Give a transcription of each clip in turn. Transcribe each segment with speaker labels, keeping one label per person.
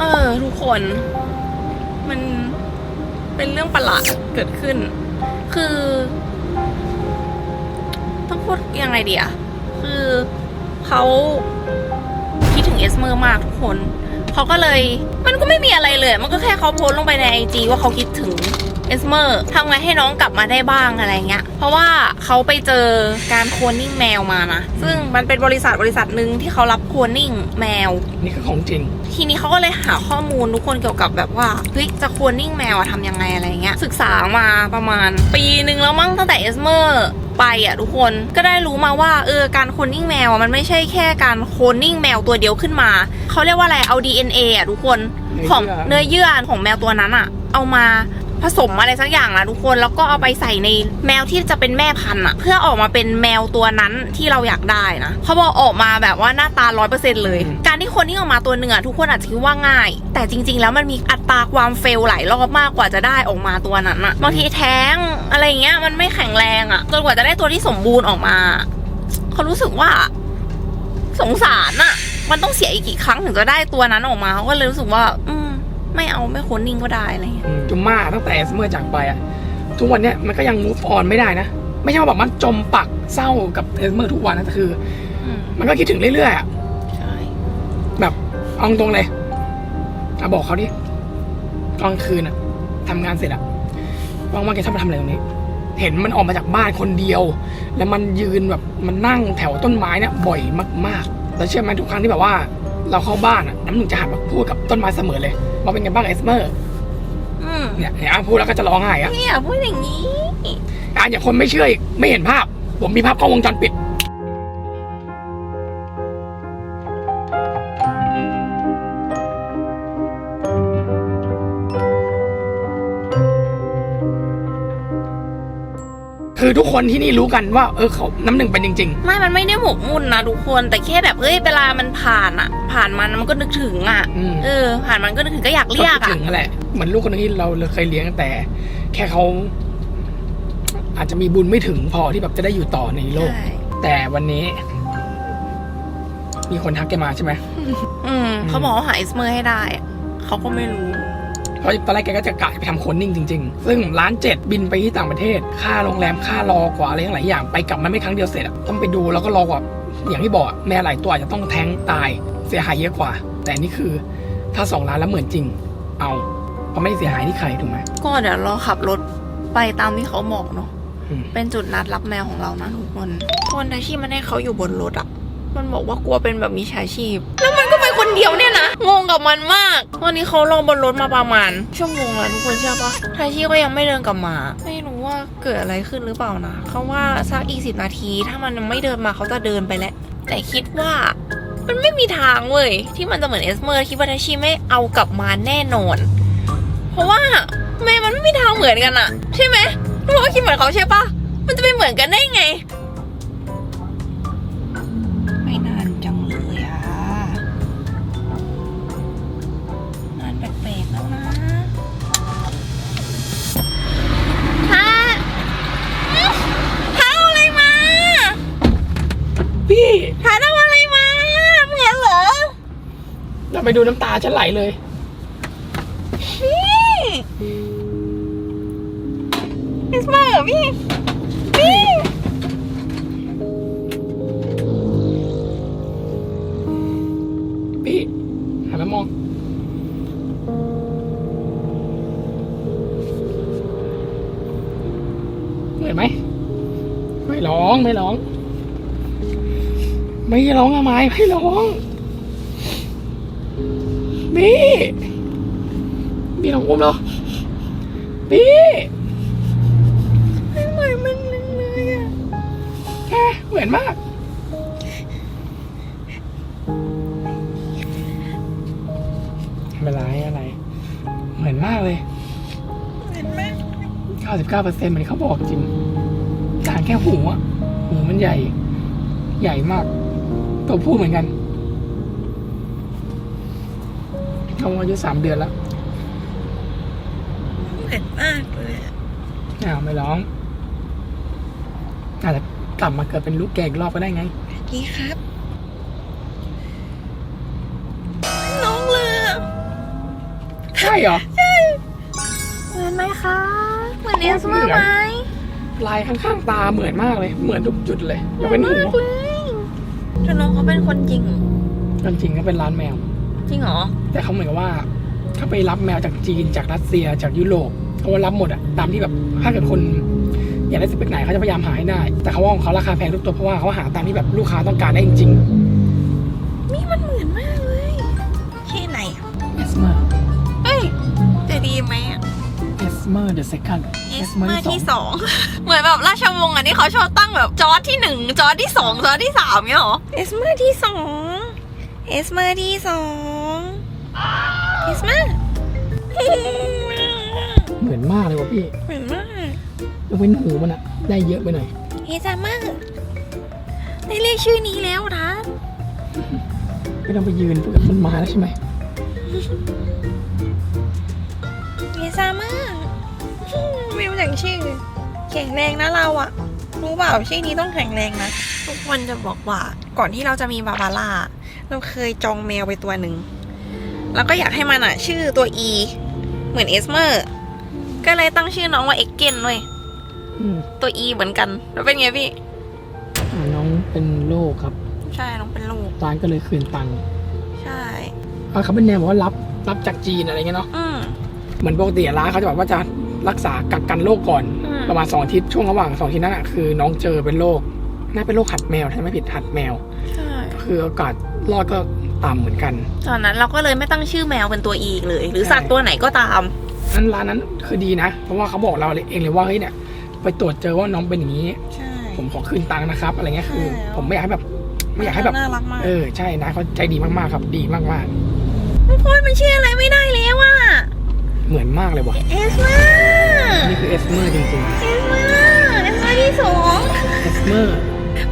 Speaker 1: เออ ทุกคน มันเป็นเรื่องประหลาดเกิดขึ้น คือ ต้องพูดยังไงเดีอะคือเขาคิดถึงเอสเมอร์มากทุกคนเขาก็เลยมันก็ไม่มีอะไรเลย มันก็แค่เขาโพสลงไปในไอจีว่าเขาคิดถึงเอสเมอร์ทำไงให้น้องกลับมาได้บ้างอะไรเงี้ย เพราะว่าเขาไปเจอการโคลนนิ่งแมวมานะ ซึ่งมันเป็นบริษัทบริษัทหนึ่งที่เขารับโคลนนิ่งแมว
Speaker 2: นี่คือของจริง
Speaker 1: ทีนี้เขาก็เลยหาข้อมูลทุกคนเกี่ยวกับแบบว่าเฮ้ยจะควรนิ่งแมวอะทำยังไงอะไรเงี้ยศึกษามาประมาณ ปีหนึ่งแล้วมั้งตั้งแต่เอสเมอร์ไปอะทุกคนก็ได้รู้มาว่าเออการโคลนนิ่งแมวอะมันไม่ใช่แค่การโคลนนิ่งแมวตัวเดียวขึ้นมา เขาเรียกว่าอะไรเอา DNA อะทุกคน
Speaker 2: เนื้อ
Speaker 1: ของ
Speaker 2: เยื่อ
Speaker 1: เนื้อเยื่อของแมวตัวนั้นอะ เอามา ผสมอะไรสักอย่างนะทุกคนแล้วก็เอาไปใส่ในแมวที่จะเป็นแม่พันธุ์อะเพื่อออกมาเป็นแมวตัวนั้นที่เราอยากได้นะเขาบอกออกมาแบบว่าหน้าตาร้อยเปอร์เซ็นเลย การที่คนที่ออกมาตัวหนึ่งอะทุกคนอาจจะคิดว่าง่าย แต่จริง ๆ แล้วมันมีอัตราความเฟลหลายรอบมากกว่าจะได้ออกมาตัวนั้นอะบางทีแท้งอะไรเงี้ยมันไม่แข็งแรงอะจนกว่าจะได้ตัวที่สมบูรณ์ออกมาเขารู้สึกว่า สงสารอะมันต้องเสียอีกกี่ครั้งถึงจะได้ตัวนั้นออกมาเขาก็เลยรู้สึกว่า อืม ไม่เอาไม่ควรนิ่งก็ได้อะไรเงี้ย
Speaker 2: อืมจุมม่าตั้งแต่เมื่อจากไปอะทุกวันเนี้ยมันก็ยัง move on ไม่ได้นะ ไม่ใช่ว่าแบบมันจมปักเศร้ากับเอสเมอร์ทุกวันนะแต่คือ
Speaker 1: อืม
Speaker 2: มันก็คิดถึงเรื่อยๆอะ
Speaker 1: ใช่
Speaker 2: แบบเอาตรงเลยอะบอกเขาดิตอนกลางคืนอะทำงานเสร็จอะว่างๆแกชอบมาทำอะไรตรงนี้ เห็นมันออกมาจากบ้านคนเดียว แล้วมันยืนแบบมันนั่งแถวต้นไม้เนี่ยบ่อยมากๆแล้วเชื่อไหมทุกครั้งที่แบบว่า เราเข้าบ้านอะน้ำหนึ่งจะหันมาพูดกับต้นไม้เสมอเลยว่าเป็นไงบ้างเอสเมอร์
Speaker 1: อืม
Speaker 2: เนี่ยเนี่ยอะพูดแล้วก็จะร้องไห้อะ
Speaker 1: พี่อย่าพูดอย่างนี้
Speaker 2: อะอย่างคนไม่เชื่ออีกไม่เห็นภาพ ผมมีภาพกล้องวงจรปิด คือทุกคนที่นี่รู้กันว่าเออเขาน้ำหนึ่งเป็นจริง
Speaker 1: ไม่ มันไม่ได้หมกมุ่นนะทุกคน แต่แค่แบบเอ้ย เวลามันผ่านอะผ่านมันมันก็นึกถึงอะ
Speaker 2: อืม
Speaker 1: เออ ผ่านมันก็นึกถึงก็อยาก
Speaker 2: ๆ
Speaker 1: เรียก
Speaker 2: ก็คิด
Speaker 1: อะ
Speaker 2: ถึงนั่นแหละเหมือนลูกคนนึงที่เราเคยเลี้ยงแต่ แค่เขาอาจจะมีบุญไม่ถึงพอที่แบบจะได้อยู่ต่อในโลก
Speaker 1: ใช่
Speaker 2: แต่วันนี้ มีคนทักแกมาใช่ไหม
Speaker 1: อืมเขาบอกว่าหาเอสเมอร์ให้ได้อะเขาก็ไม่รู้
Speaker 2: เพราะตอนแรกแกก็จะกะไปทำโคนนิ่งจริงๆ ซึ่งร้านเจ็ดบินไปที่ต่างประเทศ ค่าโรงแรมค่ารอกว่าอะไรหลายอย่างไปกลับมันไม่ครั้งเดียวเสร็จอะต้องไปดูแล้วก็รอกว่าอย่างที่บอกอะแม่หลายตัวอาจจะต้องแท้งตายเสียหายเยอะกว่า แต่นี่คือถ้าสองล้านแล้วเหมือนจริง เอาเพราะไม่ได้เสียหายที่ใครถูกไหม
Speaker 1: ก็เดี๋ยวเราขับรถไปตามที่เขาบอกเนาะ
Speaker 2: อืม
Speaker 1: เป็นจุดนัดรับแมวของเรานะทุกคนคนอาชีพมันให้เขาอยู่บนรถอะมันบอกว่ากลัวเป็นแบบมีชาชีพ แล้วมันก็ไปคน เดียวเนี่ยนะ งงกับมันมาก วันนี้เขารอบนรถมาประมาณชั่วโมงแล้วทุกคนเชื่อปะชาชีพก็ยังไม่เดินกลับมา ไม่รู้ว่าเกิดอะไรขึ้นหรือเปล่านะเขาว่าสักอีกสิบนาที ถ้ามันไม่เดินมาเขาจะเดินไปแล้ว แต่คิดว่ามันไม่มีทางเว้ยที่มันจะเหมือนเอสเมอร์คิดว่าทาชิไม่เอากลับมาแน่นอน เพราะว่าแม่มันไม่มีทางเหมือนกันอะใช่ไหมทุกคนก็คิดเหมือนเขาใช่ปะมันจะไปเหมือนกันได้ไง
Speaker 2: พี่
Speaker 1: ท้าเอาอะไรมาเหมือนเหรอ
Speaker 2: เราไปดูน้ำตาฉันไหลเลย
Speaker 1: พี่คริสต์มาสเหรอพี่พี่
Speaker 2: พี่หันมามอง เหนื่อยไหม ไม่ร้อง ไม่ร้อง ไม่ร้องอะไมไม่ร้องพี่พี่ลองอุ้มเหรอพี่
Speaker 1: ไม่เหมือนมันเลยอะ
Speaker 2: แค่เหมือนมากไม่เป็นไรอะไร เหมือนมากเลย
Speaker 1: เห็นไหม
Speaker 2: 99เปอร์เซ็นต์มันเขาบอกจริงต่างแค่หูอะหูมันใหญ่ ใหญ่มาก ตัวผู้เหมือนกันเขาอายุสามเดือนแล้ว
Speaker 1: เหมือนมากเลยอะ
Speaker 2: อ้าวไม่ร้องอาจจะกลับมาเกิดเป็นลูกแกอีกรอบก็ได้ไง
Speaker 1: ดีครับ น้องเลยอะ
Speaker 2: ช่เหรอ
Speaker 1: เหมือนไหมคะ เหมือนเอสเมอ
Speaker 2: เหมื
Speaker 1: ร์
Speaker 2: อน
Speaker 1: ไหม
Speaker 2: ลายข้างๆตาเหมือนมากเลย เหมือนทุกจุดเลยยกเว้นหู
Speaker 1: มากเลย จนน้องเขาเป็นคนจริง
Speaker 2: จริงๆก็เป็นร้านแมว
Speaker 1: จริงเหรอ
Speaker 2: แต่เขาเหมือนกับว่าเขาไปรับแมวจากจีนจากรัสเซียจากยุโรปเขาว่ารับหมดอะตามที่แบบถ้าเกิดคนอยากได้สเปคไหนเขาจะพยายามหาให้ได้ แต่เขาว่าของเขาราคาแพงทุกตัวเพราะว่าเขาหาตามที่แบบลูกค้าต้องการได้จริง
Speaker 1: นี่มันเหมือนมากเลยชื่อไหนอะ
Speaker 2: ๆ Esmer
Speaker 1: เ Esmer
Speaker 2: the second
Speaker 1: เอสเมอร์ที่สองเหมือนแบบราชวงศ์อะที่เขาชอบตั้งแบบจอร์ดที่หนึ่งจอร์ดที่สองจอร์ดที่สามเนี่ยหรอเอสเมอร์ที่สองเอสเมอร์ที่สองเอสเมอร์
Speaker 2: เหมือนมากเลยว่ะพี่
Speaker 1: เหมือนมาก
Speaker 2: ยกเว้นหูมันอะได้เยอะไปหน่อย
Speaker 1: เอสเมอร์ได้เรียกชื่อนี้แล้วนะ
Speaker 2: ไม่ต้องไปยืนเพื่อมันมาแล้วใช่ไหม
Speaker 1: เอสเมอร์ ไม่รู้จักชื่อแข็งแรงนะเราอะรู้เปล่าชื่อนี้ต้องแข็งแรงนะทุกคนจะบอกว่าก่อนที่เราจะมีบาบาร่าเราเคยจองแมวไปตัวหนึ่งแล้วก็อยากให้มันอะชื่อตัว E เหมือนเอสเมอร์ก็เลยตั้งชื่อน้องว่าเอ็กเกนเว้ย
Speaker 2: อืม
Speaker 1: ตัว E เหมือนกัน แล้วเป็นไงพี่
Speaker 2: น้องเป็นโรคครับ
Speaker 1: ใช่น้องเป็นลูก
Speaker 2: ร้านก็เลยคืนตังค์
Speaker 1: ใช่
Speaker 2: เอาเขาเป็นแนวบอกว่ารับรับจากจีนอะไรเงี้ยเนาะ
Speaker 1: อืม
Speaker 2: เหมือนปกติร้านเขาจะบอกว่าจะ รักษากักกันโรคก่อน
Speaker 1: อืม
Speaker 2: ประมาณสองอาทิตย์ช่วงระหว่างสองอาทิตย์นั้นอะคือ น้องเจอเป็นโรคน่าเป็นโรคหัดแมวถ้าไม่ผิดหัดแมว
Speaker 1: ใช่
Speaker 2: คือโอกาสรอดก็ต่ำเหมือนกัน
Speaker 1: ตอนนั้นเราก็เลยไม่ตั้งชื่อแมวเป็นตัว E อีกเลย หรือสัตว์ตัวไหนก็ตาม
Speaker 2: นั้นร้านนั้นคือดีนะ เพราะว่าเขาบอกเราเองเลยว่าเฮ้ยเนี่ยไปตรวจเจอว่าน้องเป็นอย่างนี้
Speaker 1: ใช่
Speaker 2: ผมขอคืนตังค์นะครับ อะไรเงี้ยคือ
Speaker 1: ใช่แล้ว
Speaker 2: ผมไม่อยากให้แบบไม่อยากให้แบบ
Speaker 1: น่ารักมาก
Speaker 2: เออใช่นะเขาใจดีมากๆครับ ดีมาก
Speaker 1: ทุกคนมันชื่ออะไรไม่ได้แล้วอะ
Speaker 2: ๆ เหมือนมากเลยว่ะ
Speaker 1: เอสเมอร์
Speaker 2: นี่คือเอสเมอร์จริง
Speaker 1: เอสเมอร์เอสเมอร์ที่สอง
Speaker 2: ๆเอสเมอร์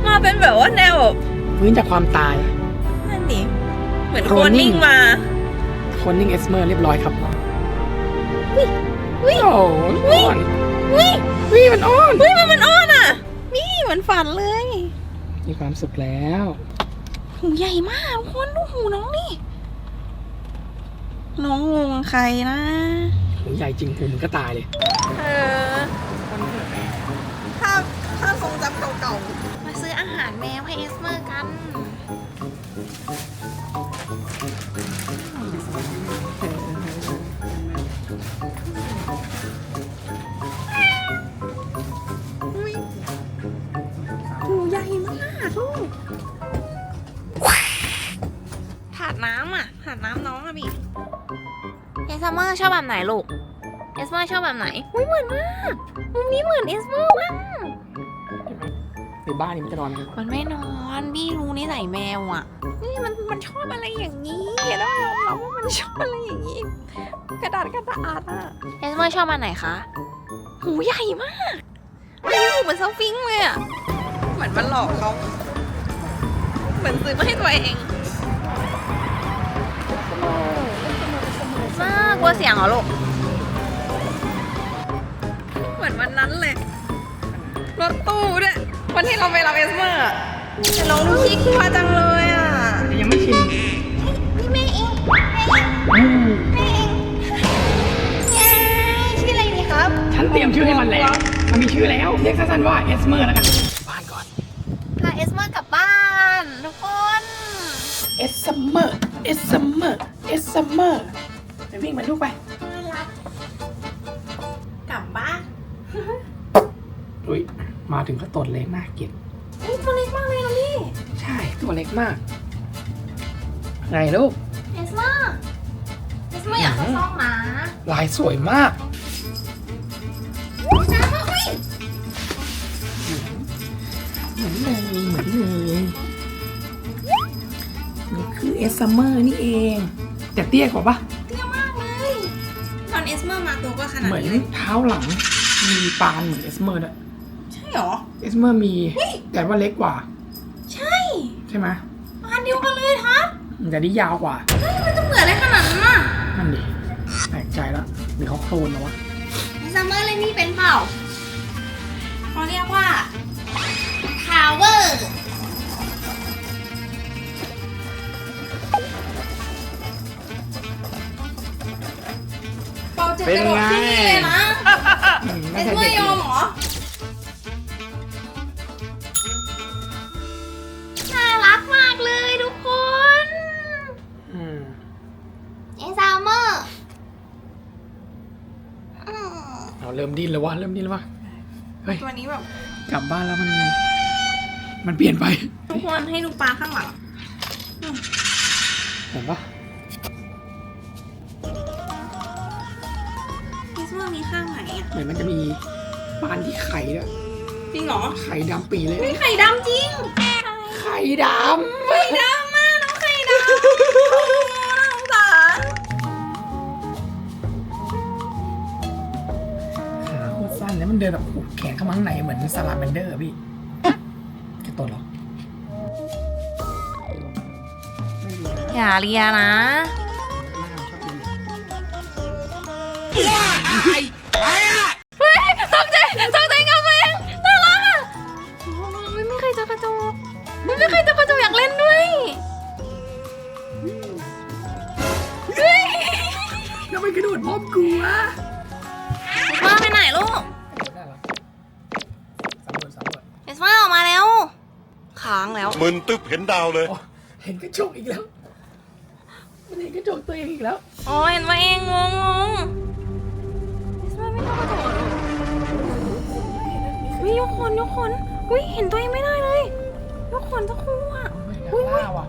Speaker 1: มาเป็นแบบว่าแนวแบบ
Speaker 2: พื้นจากความตาย
Speaker 1: นั่นดิเหมือนโค
Speaker 2: Cloning
Speaker 1: นนิ่งมา
Speaker 2: คนนิ่งเอสเมอร์เรียบร้อยครับ
Speaker 1: วิวิ
Speaker 2: โอ้โหอ่อน
Speaker 1: วิ
Speaker 2: วิมันอ่อน
Speaker 1: วิมันมันอ้อนอะนี่เหมือนฝันเลย
Speaker 2: มีความสุขแล้ว
Speaker 1: หูใหญ่มากทุกคนดูหูน้องนี่น้องงงใครนะ
Speaker 2: หูใหญ่จริงหูมันก็ตายเลย
Speaker 1: เออภาพภาพทรงจำเก่าๆ มาซื้ออาหารแมวให้เอสเมอร์กัน อุ๊ยหูใหญ่มากลูกถาดน้ำอะ ถาดน้ำน้องอะพี่ เอสเมอร์ชอบแบบไหนลูกเอสเมอร์ชอบแบบไหนอุ้ยเหมือนมากมุมนี้เหมือนเอสเมอร์มาก
Speaker 2: ในบ้านนี่มันจะนอนกัน
Speaker 1: มันไม่นอนพี่รู้นิสัยแมวอะ นี่มันมันชอบอะไรอย่างนี้แล้วยอมรับว่ามันชอบอะไรอย่างนี้ กระดาษกระดาษอะเอสเมอร์ชอบอันไหนคะหูใหญ่มากหูเหมือนสฟิงค์เลยอะเหมือนมันหลอกเขาเหมือนซื้อมาให้ตัวเอง มากกลัวเสียงเหรอลูก เหมือนวันนั้นเลย รถตู้ด้วยวันที่เราไปรับเอสเมอร์อะแต่น้องดูขี้กลัวจังเลยอะ
Speaker 2: แต่ยังไม่ชิน
Speaker 1: นี่แม่เอง
Speaker 2: อืม
Speaker 1: แม่เองไงชื่ออะไรดีครับ
Speaker 2: ฉันเตรียมชื่อให้มันแล้ว มันมีชื่อแล้ว เรียกสั้นๆว่าเอสเมอร์แล้วกันบ้านก่อน
Speaker 1: พาเอสเมอร์กลับบ้านทุกคน
Speaker 2: เอสเมอร์ เอสเมอร์ เอสเมอร์ไป วิ่งไปลูกไป
Speaker 1: กลับบ้าน
Speaker 2: อุ้ยมาถึงก็ตดเลยน่าเกลียด
Speaker 1: อุ้ยตัวเล็กมากเลยนะพี่
Speaker 2: ใช่ตัวเล็กมาก ไงลูก
Speaker 1: เอสเมอร์เอสเมอร์อยากเข้าซ่องนะ
Speaker 2: ลายสวยมาก
Speaker 1: จ้ามาอุ้ย
Speaker 2: เหมือนเลยเหมือนเลยนี่คือเอสเมอร์นี่เอง แต่เตี้ยกว่าปะ
Speaker 1: เอสเมอร์มาตัวก็ขนาด
Speaker 2: เหมือน
Speaker 1: นี้เลย
Speaker 2: เท้าหลังมีปานเหมือนเอสเมอร์ด้วย
Speaker 1: ใช่เหรอ
Speaker 2: เอสเมอร์มีแต่ว่าเล็กกว่า
Speaker 1: ใช่
Speaker 2: ใช่ไหม
Speaker 1: อันเดียวกันเลยทัศน์
Speaker 2: แต่นี่ยาวกว่า
Speaker 1: เฮ้ยมันจะเหมือนอะไรขนาดนั้นน่ะ
Speaker 2: นั่นดิแปลกใจแล้วหรือเขาโคลนนะวะ
Speaker 1: ซัมเมอร์เลยนี่เป็นเปล่าเขาเรียกว่า power จะกระโดดขึ้นนี่เลยนะ
Speaker 2: อืม
Speaker 1: เอ
Speaker 2: ไม่
Speaker 1: ส
Speaker 2: ใช่
Speaker 1: เมอ
Speaker 2: เด็ก
Speaker 1: ร์ยอมเหรอน่ารักมากเลยทุกคน
Speaker 2: อืม
Speaker 1: เอซามเมอร์อืม
Speaker 2: เราเริ่มดิ้นแล้ววะเริ่มดิ้นแล้ววะเฮ้ย
Speaker 1: ตัวนี้แบบ
Speaker 2: กลับบ้านแล้วมัน มันเปลี่ยนไป
Speaker 1: ทุกคนให้ดูปลาข้างหลัง
Speaker 2: เห็นปะ
Speaker 1: มือน
Speaker 2: มันจะมีปานที่ไข่ด้วย
Speaker 1: จริงเหรอ
Speaker 2: ไข่ดำปีเลย
Speaker 1: มีไข่ดำจริง
Speaker 2: ไข่ด
Speaker 1: ไข่ดำมากน้องไข่ดำโอ้โหน่าสงสารำ
Speaker 2: ขาโคตรสั้นแล้วมันเดินแบบโอ้โหแขนเข้ามาข้างในเหมือนซาลาแมนเดอร์อะพี่แค่ตัวเหรอไม่รู้นะ
Speaker 1: อย่าเลียนะ
Speaker 2: หน้าชอบกิน
Speaker 1: เมึน
Speaker 3: ตึ๊บเห็นดาวเลย
Speaker 2: โอ้เห็นกระจกอีกแล้ว มันเห็นกระจกตัวเองอีกแล้ว
Speaker 1: อ๋อเห็นมาเองงงงงเอสมาไม่ต้องกระจกเหรอวิยกคนยกคนวิเห็นตัวเองไม่ได้เลย ยกคนสักครู่อะ
Speaker 2: อุ้ยล่าว่ะ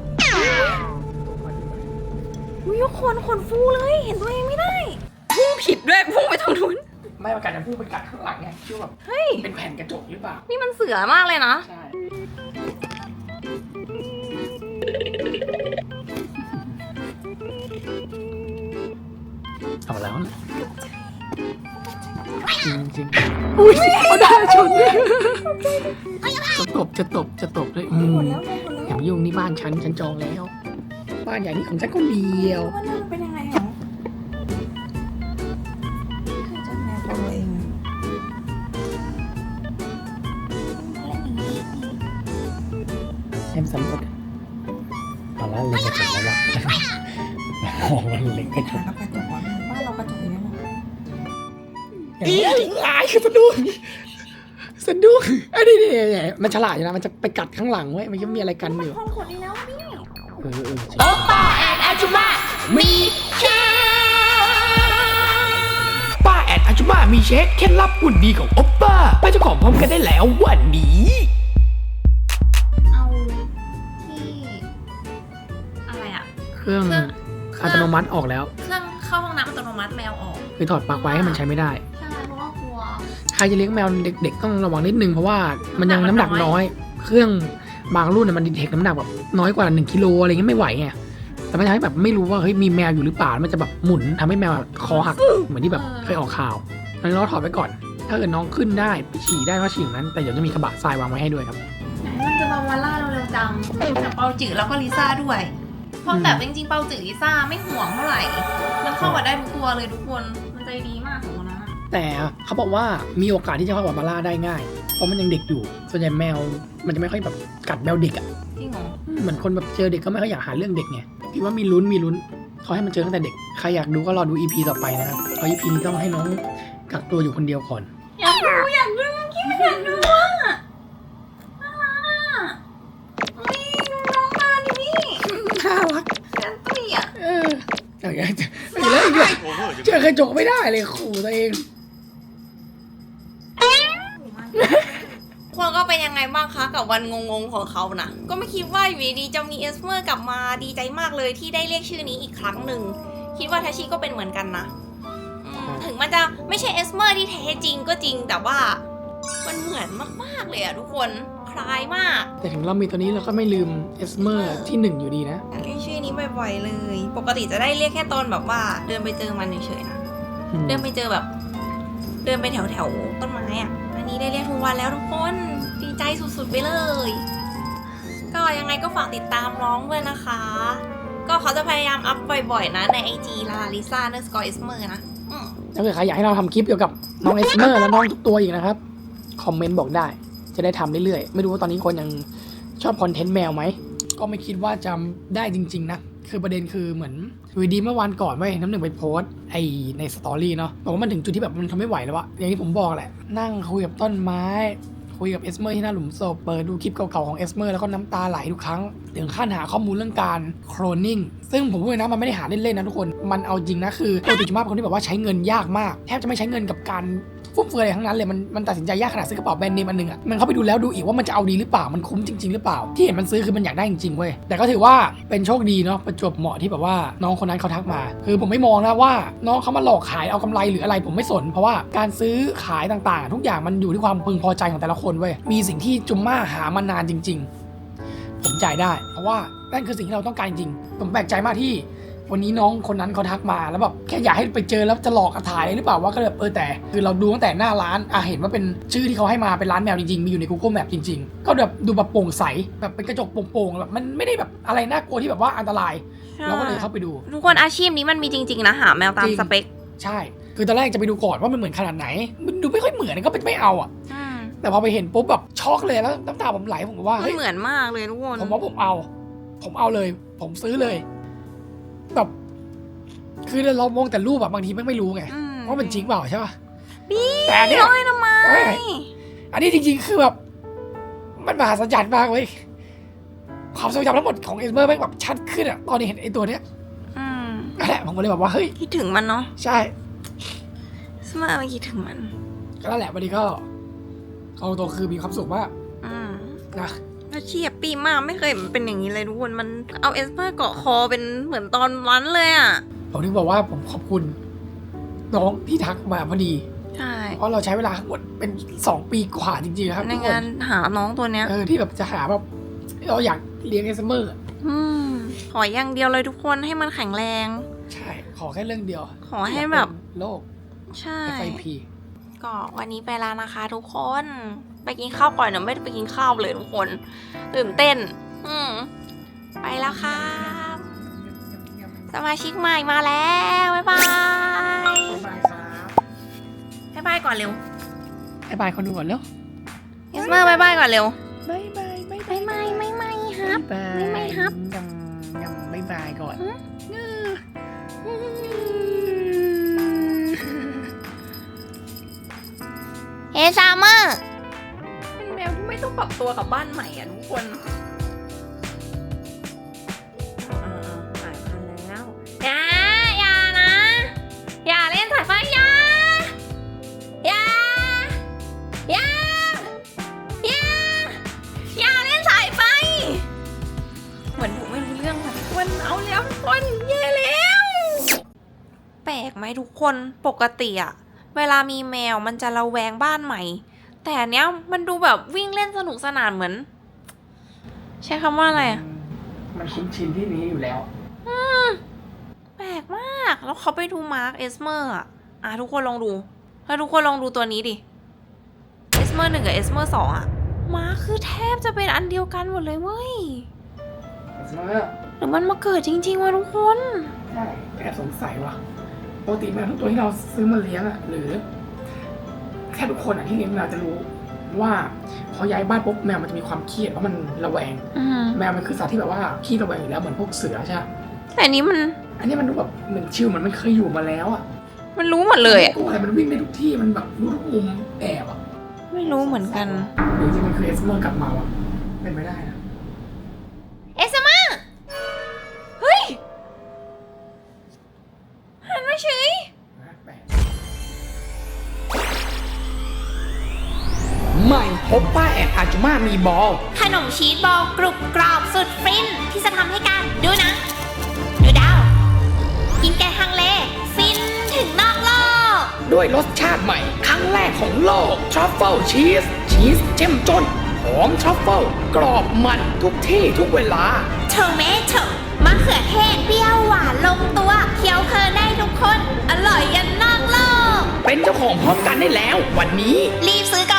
Speaker 1: วิยกคนขนฟูเลย เห็นตัวเองไม่ได้พุ่งผิดด้วยพุ่งไปทางนู้น
Speaker 2: ไม่ประกาศจะพูดไปกัดข้างหลังไงคิดว่าแบบ
Speaker 1: เฮ้ย
Speaker 2: เป็นแผ่นกระจกหรือเปล่า
Speaker 1: นี่มันเสือมากเลยนะ
Speaker 2: ใช่ อุ้ยเอาได้ชนเลยจะตบจะตบจะตบเลยอืมอย่ามายุ่งนี่บ้านฉันฉันจองแล้ว บ้านใหญ่นี่ของฉันคนเดียว
Speaker 1: ว่ามันเป็นยังไงหรอจะแม่ตัวเอง
Speaker 2: เต็มสำรวจเอาละเล็งกระจกแล้วว่ะโอ้โหมันเล็งกระจก
Speaker 1: เรากร อีอา
Speaker 2: ยคือสะดุ้งสะดุ้งไอ้นี่นี่นี่มันฉลาดอยู่นะ มันจะไปกัดข้างหลังเว้ย มันยังมีอะไรกันอยู่
Speaker 1: ห้องขนนี้แล้วพี่
Speaker 2: เออเออใช่
Speaker 1: โอป้าแอนอาจุมามีแค่
Speaker 2: ป้าแอดอาจุมามีเช็คเคล็ดลับหุ่นดีของโอปป้าไปเจ้าของพร้อมกันได้แล้ววันนี้
Speaker 1: เอาที่อะไรอะ
Speaker 2: เครื่อง
Speaker 1: เครื่อง
Speaker 2: อัตโนมัติออกแล้ว
Speaker 1: เครื่องเข้าห้องน้ำอัตโนมัติแมวออก
Speaker 2: คือถอดปลั๊กไว้ให้มันใช้ไม่ได้ ครจะเลี้ยงแมวเด็ก ๆ ต้องระวังนิดนึงเพราะว่ามันยัง
Speaker 1: น้ำ
Speaker 2: น้ำ
Speaker 1: ห
Speaker 2: ห
Speaker 1: นั
Speaker 2: นั
Speaker 1: ก
Speaker 2: ก
Speaker 1: น้
Speaker 2: น้
Speaker 1: อ
Speaker 2: อยยเครื่องบางรุ่นน่ะมันดีเทคน้ำหนักแบบน้อยกว่า1กิโลอะไรเงี้ยไม่ไหวไงแต่มันทำให้แบบไม่รู้ว่าเฮ้ยมีแมวอยู่หรือเปล่าแล้วมันจะแบบหมุนทำให้แมวคอหักเหมือนที่แบบเคยออกข่าวนั้นเราถอดไว้ก่อน ถ้าเกิดน้องขึ้นได้ไปฉี่ได้ก็ฉี่ตรงนั้น แต่เดี๋ยวจะมีกระบะทรายวางไว้ให้ด้วยครับ
Speaker 1: มันจะมาวันล่าเราเร็วจังกับเปาจืดแล้วก็ลิซ่าด้วยเพราะแต่จริงๆเปาจืดลิซ่าไม่ห่วงเท่าไหร่มันเข้ากับได้ทุกตัวเลยทุกคนมันใจดีมากของคนนั้นอะ
Speaker 2: แต่เขาบอกว่ามีโอกาสที่จะเข้ากับบาร่าได้ง่าย เพราะมันยังเด็กอยู่ ส่วนใหญ่แมวมันจะไม่ค่อยแบบกัดแมวเด็กอะ
Speaker 1: จริงเหรอ
Speaker 2: เหมือนคนแบบเจอเด็กก็ไม่ค่อยอยากหาเรื่องเด็กไงคิดว่ามีลุ้นมีลุ้นเขาให้มันเจอตั้งแต่เด็ก ใครอยากดูก็รอดู EP ต่อไปนะครับเพราะ EP นี้ต้องให้น้องกักตัวอยู่คนเดียวก่อน
Speaker 1: อยากดูอยากดูคิดอยากดูอะน่ารักอะอุ้ยดูน้องมาดิพี่
Speaker 2: น่ารัก
Speaker 1: แซนตุ้ยอะ
Speaker 2: เออเอาอย่างเงี้ยเอาอย่างเงี้ยอีกเลยเจอกระจกไม่ได้เลยขู่ตัวเอง
Speaker 1: พวกก็เป็นยังไงบ้างคะกับวันงงๆของเขานะก็ไม่คิดว่าอยู่ดีๆจะมีเอสเมอร์กลับมาดีใจมากเลยที่ได้เรียกชื่อนี้อีกครั้งหนึ่งคิดว่าทาชิก็เป็นเหมือนกันนะอืมถึงมันจะไม่ใช่เอสเมอร์ที่แท้จริงก็จริงแต่ว่า มันเหมือนมากๆเลยอะทุกคนคล้ายมาก
Speaker 2: แต่ถึงเรามีตัวนี้เราก็ไม่ลืมเอสเมอร์ที่หนึ่งอยู่ดีนะ
Speaker 1: อยากเรียกชื่อนี้บ่อยๆเลย ปกติจะได้เรียกแค่ตอนแบบว่า เดินไปเจอมันเฉยๆนะ
Speaker 2: อืม
Speaker 1: เดินไปเจอแบบ เดินไปแถวแถวๆต้นไม้อะอันนี้ ได้เรียกทุกวันแล้วทุกคนดีใจสุดๆไปเลย ก็ยังไงก็ฝากติดตามน้องด้วยนะคะ ก็เขาจะพยายามอัพบ่อยๆนะใน IG ลาลิซ่าเนอร์สกอร์เอสเมอร์นะอืม
Speaker 2: ถ้าเกิดใครอยากให้เราทำคลิปเกี่ยวกับน้องเอสเมอร์และน้องทุกตัวอีกนะครับ คอมเมนต์บอกได้ จะได้ทำเรื่อยๆ ไม่รู้ว่าตอนนี้คนยังชอบคอนเทนต์แมวไหม ก็ไม่คิดว่าจะได้จริง ๆ นะ คือประเด็นคือเหมือนอยู่ดีเมื่อวันก่อนเว้น้ำหนึ่งไปโพสไอในสตอรี่เนาะบอกว่ามันถึงจุดที่แบบมันทำไม่ไหวแล้วอะอย่างที่ผมบอกแหละ นั่งคุยกับต้นไม้คุยกับเอสเมอร์ที่หน้าหลุมศพเปิดดูคลิปเก่าๆของเอสเมอร์แล้วก็น้ำตาไหลทุกครั้ง ถึงขั้นหาข้อมูลเรื่องการโครนนิ่งซึ่งผมพูดเลยนะมันไม่ได้หาเล่นๆนะทุกคน มันเอาจริงนะคือโอติจิมาเป็นคนที่แบบว่าใช้เงินยากมาก แทบจะไม่ใช้เงินกับการ ฟุ่มเฟือยอะไรทั้งนั้นเลยมันมันตัดสินใจยากขนาดซื้อกระเป๋าแบรนด์เนมอันหนึงอะมันเข้าไปดูแล้วดูอีกว่ามันจะเอาดีหรือเปล่ามันคุ้มจริง ๆ หรือเปล่า ที่เห็นมันซื้อคือมันอยากได้จริงๆเว้ยแต่ก็ถือว่าเป็นโชคดีเนาะประจวบเหมาะที่แบบว่าน้องคนนั้นเขาทักมา คือผมไม่มองนะว่าน้องเขามาหลอกขายเอากำไรหรืออะไรผมไม่สน เพราะว่าการซื้อขายต่างๆ ทุกอย่างมันอยู่ที่ความพึงพอใจของแต่ละคนเว้ยมีสิ่งที่จุมม่าหามานานจริง ๆ ผมจ่ายได้ เพราะว่านั่นคือสิ่งที่เราต้องการจริงๆผมแปลกใจมากที่ วันนี้น้องคนนั้นเขาทักมาแล้วแบบแค่อยากให้ไปเจอแล้วจะหลอกกระถ่ายหรือเปล่าว่าก็แบบเออแต่ คือเราดูตั้งแต่หน้าร้านอะเห็นว่าเป็นชื่อที่เขาให้มาเป็นร้านแมวจริงๆ มีอยู่ใน Google Map จริง ๆ ก็แบบดูแบบโปร่งใสแบบเป็นกระจกโปร่งๆแบบมันไม่ได้แบบอะไรน่ากลัวที่แบบว่าอันตรายเราก็เลยเข้าไปดู
Speaker 1: ทุกคนอาชีพนี้มันมีจริง ๆ นะหาแมวตาม
Speaker 2: จริง
Speaker 1: สเปค
Speaker 2: ใช่ คือตอนแรกจะไปดูก่อนว่ามันเหมือนขนาดไหน มันดูไม่ค่อยเหมือนก็ไม่เอาอะ
Speaker 1: อืม
Speaker 2: แต่พอไปเห็นปุ๊บแบบช็อกเลยแล้วน้ำตาผมไหลผมก็ว่า
Speaker 1: มัน
Speaker 2: เฮ้ย
Speaker 1: เหมือนมากเลยทุกคน
Speaker 2: ผมว่าผมเอา ผมเอาเลย ผมซื้อเลย แบบคือเรามองแต่รูปแบบบางทีไม่ไม่รู้ไง
Speaker 1: อื
Speaker 2: ว่ามันจริงเปล่าใช่ป่ะ
Speaker 1: บี้
Speaker 2: แต่อันเนี้ย
Speaker 1: ร้อยทำไม
Speaker 2: เฮ้ย อันนี้จริงๆ คือแบบ มันมหัศจรรย์มากเว้ยความทรงจำทั้งหมดของเอสเมอร์แม่งแบบชัดขึ้นอะตอนนี้เห็นไอ้ตัวเนี้ย
Speaker 1: อืม
Speaker 2: นั่นแหละผมก็เลยแบบว่าเฮ้ย
Speaker 1: คิดถึงมันเนาะ
Speaker 2: ใช่
Speaker 1: สมาร์คิดถึงมัน
Speaker 2: ก็นั่นแหละวันนี้ก็เอาตัวคือมีความสุขมาก
Speaker 1: อืม
Speaker 2: นะ
Speaker 1: อาชีพปีมากไม่เคยเห็นมันเป็นอย่างนี้เลยทุกคนมันเอาเอสเปอร์เกาะคอเป็นเหมือนตอนวันเลยอะ
Speaker 2: ผมถึงบอกว่าผมขอบคุณ น้องที่ทักมาพอดี
Speaker 1: ใช่
Speaker 2: เพราะเราใช้เวลาทั้งหมดเป็นสองปีกว่าจริงๆครับ
Speaker 1: ใน
Speaker 2: ทุกค
Speaker 1: งาน
Speaker 2: น
Speaker 1: หาน้องตัวเนี้ย
Speaker 2: เออที่แบบจะหาแบบเราอยากเลี้ยงเอสเมอร์
Speaker 1: อืมขออย่างเดียวเลยทุกคนให้มันแข็งแรง
Speaker 2: ใช่ ขอแค่เรื่องเดียว
Speaker 1: ขอให้แบบ
Speaker 2: โรค
Speaker 1: ใช่
Speaker 2: FIP
Speaker 1: ก็วันนี้ไปแล้วนะคะทุกคน ไปกินข้าวก่อนเดี๋ยวไม่ได้ไปกินข้าวเลยทุกคน ตื่นเต้น อืมไปแล้วครับสมาชิกใหม่มาแล้วบ๊ายบาย
Speaker 2: บ๊ายบายครับ
Speaker 1: บ๊ายบายก่อนเร็ว
Speaker 2: บ๊ายบายคนดูก่อนเร็ว
Speaker 1: เอสเมอร์บ๊ายบายก่อนเร็ว
Speaker 2: บ๊ายบายบ๊าย
Speaker 1: ไม่ไม่ไม่ไม่ครับ
Speaker 2: บาย
Speaker 1: ไม่ไม่ครับ
Speaker 2: ยังยังบ๊ายบายก่อน
Speaker 1: เฮซาเมอร์ ต้องปรับตัวกับบ้านใหม่อะทุกคนอ่าหายพันแล้วอย่าอย่านะ อย่าเล่นสายไฟอย่าอย่าอย่าอย่าอย่าเล่นสายไฟ เหมือนดูไม่รู้เรื่องค่ะทุกคนเอาแล้วทุกคนเย่แล้ว แปลกไหมทุกคนปกติอะเวลามีแมวมันจะระแวงบ้านใหม่ แต่อันเนี้ยมันดูแบบวิ่งเล่นสนุกสนานเหมือน ใช้คำว่าอะไรอะ
Speaker 2: มันคุ้นชินที่นี้อยู่แล้ว
Speaker 1: แปลกมาก แล้วเขาไปดูมาร์คเอสเมอร์อะอะทุกคนลองดูแล้วทุกคนลองดูตัวนี้ดิเอสเมอร์หนึ่งกับเอสเมอร์สองอะมาร์คคือแทบจะเป็นอันเดียวกันหมดเลยเว้ย
Speaker 2: เสมอ
Speaker 1: หรือมันมาเกิดจริง ๆวะทุกคน
Speaker 2: ใช่แอบสงสัยว่ะปกติแมวทุกตัวที่เราซื้อมาเลี้ยงอะหรือ แค่ทุกคนอะที่เลี้ยงแมวจะรู้ว่าพอย้ายบ้านปุ๊บแมวมันจะมีความเครียดเพราะมันระแวง
Speaker 1: อืม
Speaker 2: แมวมันคือสัตว์ที่แบบว่าขี้ระแวงอยู่แล้วเหมือนพวกเสือใช่ปะ
Speaker 1: แต่อันนี้มัน
Speaker 2: อันนี้มันดูแบบเหมือนชิลเหมือนมันเคยอยู่มาแล้วอะ
Speaker 1: มันรู้หมดเลยอะ
Speaker 2: กลัวอะไรมันวิ่งได้ทุกที่มันแบบรู้ทุกมุมแอบอะ
Speaker 1: ไม่รู้เหมือนกัน
Speaker 2: หรือจริงๆมันคือเอสเมอร์กลับมาอะเป็นไปได้นะ บป้าแอดอาจุมามีบอล
Speaker 1: ขนมชีสบอลกรุบกรอบสุดฟินที่จะทำให้การดูหนะ ดูดาว กินแกงฮังเล ฟินถึงนอกโลก
Speaker 2: ด้วยรสชาติใหม่ ครั้งแรกของโลกทรัฟเฟิลชีสชีสเจ้มจนหอมทรัฟเฟิลกรอบมันทุกที่ทุกเวลา
Speaker 1: โทเมโตมะเขือเทศเปรี้ยวหวานลงตัวเคี้ยวเพลินได้ทุกคน อร่อยยันนอกโลก
Speaker 2: เป็นเจ้าของพร้อมกันได้แล้ว วันนี้
Speaker 1: รีบซื้อก่อนหมด